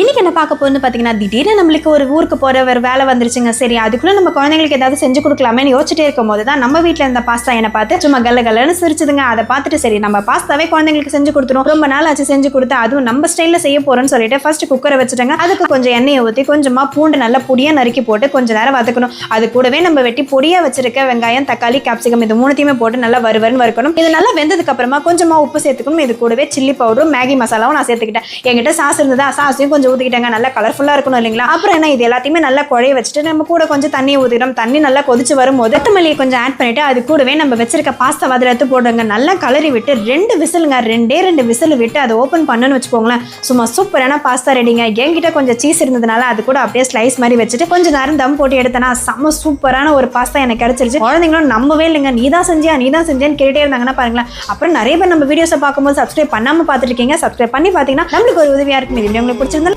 இன்னைக்கு என்ன பார்க்க போகுதுன்னு பார்த்தீங்கன்னா திடீர்னு நம்மளுக்கு ஒரு ஊருக்கு போகிற ஒரு வேலை வந்துருச்சுங்க. சரி அதுக்குள்ளே நம்ம குழந்தைங்களுக்கு ஏதாவது செஞ்சு கொடுக்கலாமேன்னு யோசிச்சுட்டே இருக்கும் போது தான் நம்ம வீட்டில் இருந்த பாஸ்தா என்னை பார்த்து சும்மா கல்ல கல்லன்னு சிரிச்சுதுங்க. அதை பார்த்துட்டு சரி நம்ம பாஸ்தாவே குழந்தைங்களுக்கு செஞ்சு கொடுத்துரும் ரொம்ப நாள் ஆச்சு செஞ்சு கொடுத்து அதுவும் நம்ம ஸ்டைலில் செய்ய போகிறோம்னு சொல்லிட்டு ஃபர்ஸ்ட் குக்கரை வச்சுட்டாங்க. அதுக்கு கொஞ்சம் எண்ணெயை ஊற்றி கொஞ்சமாக பூண்டு நல்லா பொடியாக நறுக்கி போட்டு கொஞ்சம் நேரம் வதக்கணும். அது கூடவே நம்ம வெட்டி பொடியாக வச்சிருக்க வெங்காயம் தக்காளி கேப்சிகம் இது மூணுத்தையுமே போட்டு நல்லா வறுவருன்னு வறுக்கணும். இது நல்லா வெந்ததுக்கு அப்புறமா கொஞ்சமாக உப்பு சேர்த்துக்கணும். இது கூடவே சில்லி பவுடரும் மேகி மசாலாவும் நான் சேர்த்துக்கிட்டேன். என்கிட்ட சாஸ் இருந்ததா சாஸையும் கொஞ்சம் ஊற்றிக்கிட்டாங்க நல்லா கலர்ஃபுல்லாக இருக்கணும் இல்லைங்களா? அப்புறம் என்ன இது எல்லாத்தையுமே நல்லா குழைய வச்சுட்டு நம்ம கூட கொஞ்சம் தண்ணி ஊற்றிடும் தண்ணி நல்லா கொதிச்சு வரும்போது கொத்தமல்லியை கொஞ்சம் ஆட் பண்ணிட்டு அது கூடவே நம்ம வச்சிருக்க பாஸ்தா அதில் எடுத்து போடுங்க நல்லா கலரி விட்டு ரெண்டு விசிலுங்க. ரெண்டே ரெண்டு விசில் விட்டு அதை ஓப்பன் பண்ணுன்னு வச்சுக்கோங்களேன். சும்மா சூப்பரான பாஸ்தா ரெடிங்க என்கிட்ட கொஞ்சம் சீஸ் இருந்ததுனால அது கூட அப்படியே ஸ்லைஸ் மாதிரி வச்சுட்டு கொஞ்சம் நேரம் தம் போட்டு எடுத்தேன்னா செம்ம சூப்பரான ஒரு பாஸ்தா எனக்கு கிடைச்சிருச்சு. குழந்தைங்களும் நம்பவே இல்லைங்க. நீ தான் செஞ்சியா? நீ தான் செஞ்சியான்னு கேட்டே இருந்தாங்கன்னா பாருங்களேன். அப்புறம் நிறைய பேர் நம்ம வீடியோஸை பார்க்கும்போது சப்ஸ்கிரைப் பண்ணாமல் பார்த்துட்டு இருக்கீங்க. சப்ஸ்கிரைப் பண்ணி பார்த்தீங்கன்னா நம்மளுக்கு ஒரு உதவியாக இருக்கும். இது உங்களுக்கு பிடிச்சிருந்தா